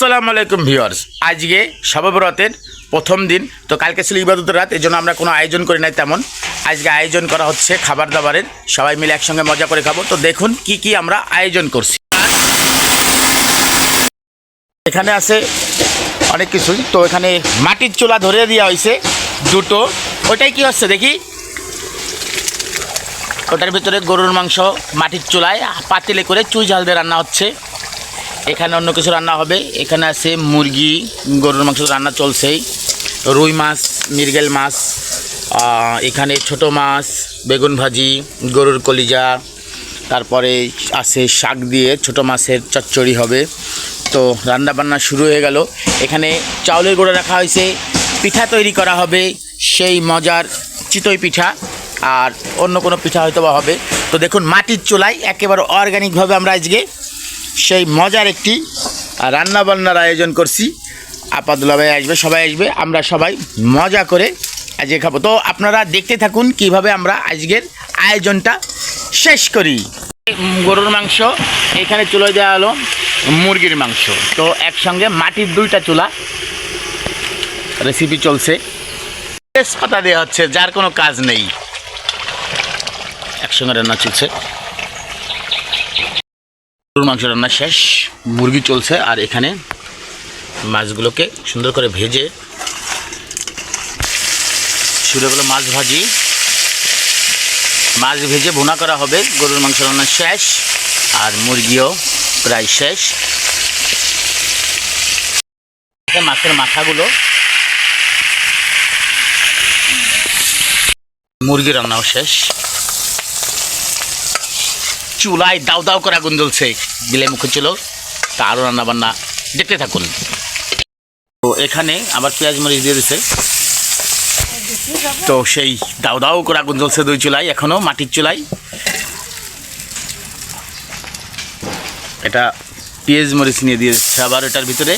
আসসালামু আলাইকুম ভিউয়ার্স। আজকে সবব্রতের প্রথম দিন, তো কালকে ছিল ইবাদতের রাত এই জন্য আমরা কোনো আয়োজন করি নাই তেমন। আজকে আয়োজন করা হচ্ছে খাবার দাবারের সবাই মিলে একসঙ্গে মজা করে খাব। তো দেখুন কি কি আমরা আয়োজন করছি। এখানে আছে অনেক কিছুই। তো এখানে মাটির চুলা ধরে দেওয়া হয়েছে, দুটো। ওটাই কি হচ্ছে দেখি? ওটার ভিতরে গরুর মাংস মাটির চুলায় পাতিলে করে চুই ঝাল দিয়ে রান্না হচ্ছে। এখানে অন্য কিছু রান্না হবে। এখানে আছে মুরগি, গরুর মাংস রান্না চলছেই। রুই মাছ, মৃগেল মাছ এখানে ছোট মাছ, বেগুন ভাজি, গরুর কলিজা, তারপরে আছে শাক দিয়ে ছোট মাছের চচ্চড়ি হবে। তো রান্না বান্না শুরু হয়ে গেল। এখানে চাউলের গুঁড়ো রাখা হয়েছে। পিঠা তৈরি করা হবে। সেই মজার চিতই পিঠা। আর অন্য কোনো পিঠা হয়তো বা হবে। তো দেখুন, মাটির চুলায় একেবারে অর্গানিকভাবে আমরা আজকে সেই মজার একটি রান্নাবান্নার আয়োজন করছি। আপাদুল্লা ভাই আসবে, সবাই আসবে, আমরা সবাই মজা করে আজকে খাব। তো আপনারা দেখতে থাকুন কীভাবে আমরা আজকের আয়োজনটা শেষ করি। গরুর মাংস, এখানে চুলোয় দেওয়া হলো মুরগির মাংস। তো একসঙ্গে মাটির দুইটা চুলা রেসিপি চলছে। তেজপাতা দেওয়া হচ্ছে, যার কোনো কাজ নেই। একসঙ্গে রান্না চলছে। গরুর মাংস রান্না শেষ, মুরগি চলছে, আর এখানে মাছগুলোকে সুন্দর করে ভেজে শুরু হলো মাছ ভাজি। মাছ ভেজে ভুনা করা হবে, গরুর মাংস রান্না শেষ, আর মুরগিও প্রায় শেষ। মাছের মাথাগুলো মুরগি রান্নাও শেষ। চুলায় দাও দাও করে আগুন জ্বলছে। বিলে মুখে ছিল, তা আরও রান্না বান্না দেখতে থাকুন। তো এখানে আবার পেঁয়াজ মরিচ দিয়ে দিছে। তো সেই দাও দাও করে আগুন জ্বলছে দুই চুলাই এখনও মাটির চুলাই এটা পেঁয়াজ মরিচ নিয়ে দিয়ে দিচ্ছে আবার এটার ভিতরে।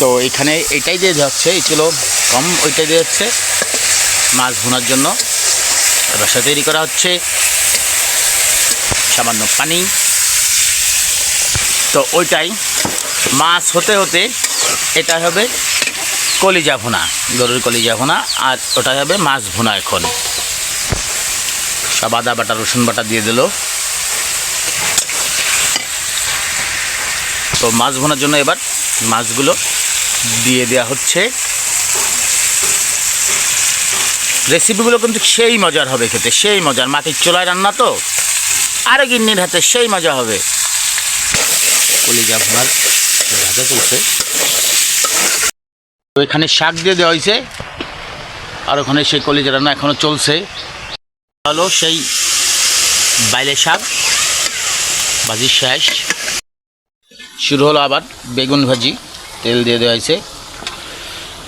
তো এখানে এটাই দিয়ে যাচ্ছে ছিল কম ওইটাই দিয়ে যাচ্ছে মাছ ভুনার জন্য। রসা তৈরি করা হচ্ছে সামান্য পানি। তো ওইটাই মাছ হতে হতে এটা হবে কলিজা ভুনা, গরুর কলিজা ভুনা, আর ওটা হবে মাছ ভুনা এখন। সব আদা বাটা, রসুন বাটা দিয়ে দিল। তো মাছ ভোনার জন্য এবার মাছগুলো দিয়ে দেওয়া হচ্ছে। রেসিপিগুলো কিন্তু সেই মজার হবে খেতে সেই মজার। মাটির চোলায় রান্না তো আরও গিন্নির হাতে সেই মজা হবে। কলিজা ভাজা চলছে তো এখানে শাক দিয়ে দেওয়া হয়েছে আর ওখানে সেই কলিজা রান্না এখনও চলছে। হলো সেই বাইলে শাক ভাজি শেষ শুরু হলো আবার বেগুন ভাজি। তেল দিয়ে দেওয়া হয়েছে।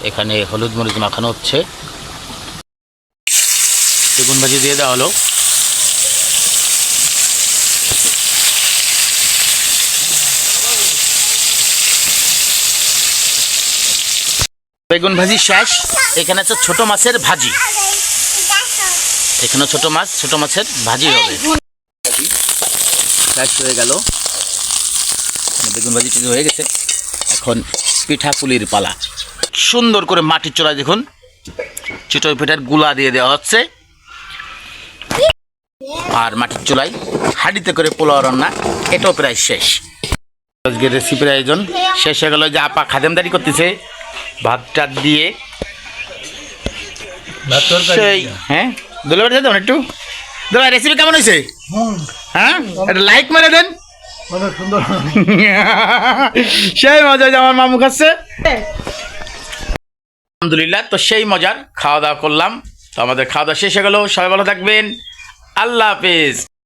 এখানে হলুদ মরিচ মাখানো হচ্ছে। বেগুন ভাজি দিয়ে দেওয়া হলো। বেগুন ভাজি শেষ এখানে আছে ছোট মাছের ভাজি। এখানে ছোট মাছ, ছোট মাছের ভাজি হবে। শেষ হয়ে গেল। বেগুন ভাজি টেজি হয়ে গেছে। এখন পিঠা পুলির পালা। সুন্দর করে মাটির চড়ায় দেখুন চিটই পিঠারগুলা দিয়ে দেওয়া হচ্ছে। আর মাটির চুলাই হাঁড়িতে করে পোলাও রান্না এটাও প্রায় শেষ। আজকের রেসিপির আয়োজন শেষ হয়ে গেল যে আপা খাদেমদারি করতেছে ভাত টাত দিয়ে। সেই হ্যাঁ? দুলে একটু? দাদা রেসিপি কেমন হয়েছে? হ্যাঁ? একটা লাইক মেরে দেন। অনেক সুন্দর। সেই মজা আমার মামু খাচ্ছে আলহামদুলিল্লাহ তো সেই মজার খাওয়া দাওয়া করলাম। তো আমাদের খাওয়া দাওয়া শেষ হয়ে গেল। সবাই ভালো থাকবেন। আল্লাহ হাফিজ।